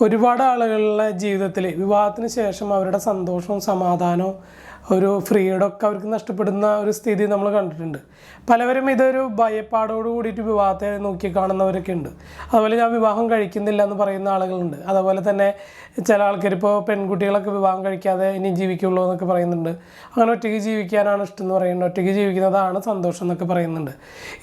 ഒരുപാട് ആളുകളുടെ ജീവിതത്തിൽ വിവാഹത്തിന് ശേഷം അവരുടെ സന്തോഷവും സമാധാനവും ഒരു ഫ്രീഡം ഒക്കെ അവർക്ക് നഷ്ടപ്പെടുന്ന ഒരു സ്ഥിതി നമ്മൾ കണ്ടിട്ടുണ്ട്. പലവരും ഇതൊരു ഭയപ്പാടോട് കൂടിയിട്ട് വിവാഹത്തെ നോക്കി കാണുന്നവരൊക്കെ ഉണ്ട്. അതുപോലെ ഞാൻ വിവാഹം കഴിക്കുന്നില്ല എന്ന് പറയുന്ന ആളുകളുണ്ട്. അതുപോലെ തന്നെ ചില ആൾക്കാർ ഇപ്പോൾ പെൺകുട്ടികളൊക്കെ വിവാഹം കഴിക്കാതെ ഇനി ജീവിക്കുള്ളൂ എന്നൊക്കെ പറയുന്നുണ്ട്. അങ്ങനെ ഒറ്റയ്ക്ക് ജീവിക്കാനാണ് ഇഷ്ടം എന്ന് പറയുന്നുണ്ട്. ഒറ്റയ്ക്ക് ജീവിക്കുന്നതാണ് സന്തോഷം എന്നൊക്കെ പറയുന്നുണ്ട്.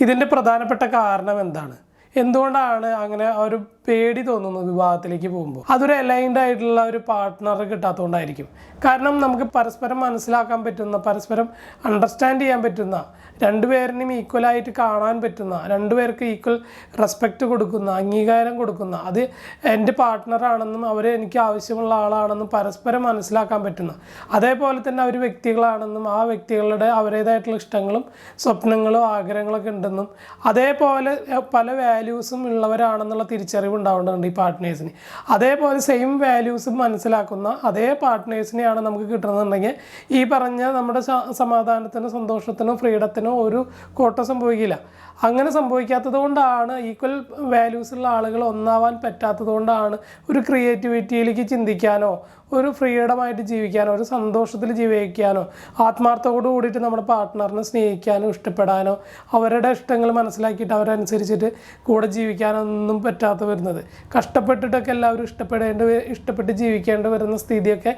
ഇതിന്റെ പ്രധാനപ്പെട്ട കാരണം എന്താണ്? എന്തുകൊണ്ടാണ് അങ്ങനെ ഒരു പേടി തോന്നുന്നത് വിവാഹത്തിലേക്ക് പോകുമ്പോൾ അതൊരു അലൈൻഡ് ആയിട്ടുള്ള ഒരു പാർട്ട്ണർ കിട്ടാത്തതുകൊണ്ടായിരിക്കും കാരണം നമുക്ക് പരസ്പരം മനസ്സിലാക്കാൻ പറ്റുന്ന പരസ്പരം അണ്ടർസ്റ്റാൻഡ് ചെയ്യാൻ പറ്റുന്ന രണ്ടുപേരിനും ഈക്വലായിട്ട് കാണാൻ പറ്റുന്ന രണ്ടുപേർക്ക് ഈക്വൽ റെസ്പെക്റ്റ് കൊടുക്കുന്ന അംഗീകാരം കൊടുക്കുന്ന അത് എന്റെ പാർട്ട്ണറാണെന്നും അവർ എനിക്ക് ആവശ്യമുള്ള ആളാണെന്നും പരസ്പരം മനസ്സിലാക്കാൻ പറ്റുന്ന അതേപോലെ തന്നെ അവർ വ്യക്തികളാണെന്നും ആ വ്യക്തികളുടെ അവരുടേതായിട്ടുള്ള ഇഷ്ടങ്ങളും സ്വപ്നങ്ങളും ആഗ്രഹങ്ങളൊക്കെ ഉണ്ടെന്നും അതേപോലെ പല വാല്യൂസും ഉള്ളവരാണെന്നുള്ള തിരിച്ചറിവ് ഉണ്ടാവേണ്ടതുണ്ട് ഈ പാർട്ട്നേഴ്സിന് അതേപോലെ സെയിം വാല്യൂസും മനസ്സിലാക്കുന്ന അതേ പാർട്ട്നേഴ്സിനെയാണ് നമുക്ക് കിട്ടുന്നുണ്ടെങ്കിൽ ഈ പറഞ്ഞ നമ്മുടെ സമാധാനത്തിനും സന്തോഷത്തിനും ഫ്രീഡത്തിനും ഒരു കോട്ടം സംഭവിക്കില്ല. അങ്ങനെ സംഭവിക്കാത്തത് കൊണ്ടാണ് ഈക്വൽ വാല്യൂസുള്ള ആളുകൾ ഒന്നാവാൻ പറ്റാത്തത് കൊണ്ടാണ് ഒരു ക്രിയേറ്റിവിറ്റിയിലേക്ക് ചിന്തിക്കാനോ ഒരു ഫ്രീഡമായിട്ട് ജീവിക്കാനോ ഒരു സന്തോഷത്തിൽ ജീവിക്കാനോ ആത്മാർത്ഥത്തോടു കൂടിയിട്ട് നമ്മുടെ പാർട്ട്ണറിനെ സ്നേഹിക്കാനോ ഇഷ്ടപ്പെടാനോ അവരുടെ ഇഷ്ടങ്ങൾ മനസ്സിലാക്കിയിട്ട് അവരനുസരിച്ചിട്ട് കൂടെ ജീവിക്കാനോ ഒന്നും പറ്റാത്ത വരുന്നത്. കഷ്ടപ്പെട്ടിട്ടൊക്കെ എല്ലാവരും ഇഷ്ടപ്പെടേണ്ട ഇഷ്ടപ്പെട്ട് ജീവിക്കേണ്ടി വരുന്ന സ്ഥിതിയൊക്കെ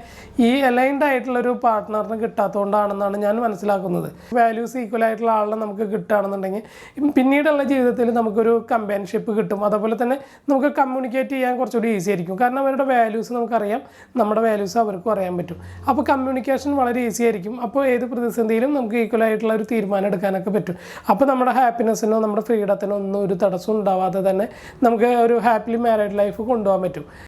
ഈ അലൈൻഡ് ആയിട്ടുള്ള ഒരു പാർട്ട്ണറിന് കിട്ടാത്തതുകൊണ്ടാണെന്നാണ് ഞാൻ മനസ്സിലാക്കുന്നത്. വാല്യൂസ് ഈക്വൽ ആയിട്ടുള്ള ആളിനെ നമുക്ക് കിട്ടുകയാണെന്നുണ്ടെങ്കിൽ പിന്നീടുള്ള ജീവിതത്തിൽ നമുക്കൊരു കമ്പാൻഷിപ്പ് കിട്ടും. അതുപോലെ തന്നെ നമുക്ക് കമ്മ്യൂണിക്കേറ്റ് ചെയ്യാൻ കുറച്ചുകൂടി ഈസി ആയിരിക്കും. കാരണം അവരുടെ വാല്യൂസ് നമുക്കറിയാം. നമ്മുടെ വാല്യൂസ് അവർക്കും അറിയാൻ പറ്റും. അപ്പോൾ കമ്മ്യൂണിക്കേഷൻ വളരെ ഈസി ആയിരിക്കും. അപ്പോൾ ഏത് പ്രതിസന്ധിയിലും നമുക്ക് ഈക്വൽ ആയിട്ടുള്ള ഒരു തീരുമാനം എടുക്കാനൊക്കെ പറ്റും. അപ്പോൾ നമ്മുടെ ഹാപ്പിനെസ്സിനോ നമ്മുടെ ഫ്രീഡത്തിനോ ഒന്നും ഒരു തടസ്സം ഉണ്ടാവാതെ തന്നെ നമുക്ക് ഒരു ഹാപ്പിലി മാരീഡ് ലൈഫ് കൊണ്ടുപോകാൻ പറ്റും.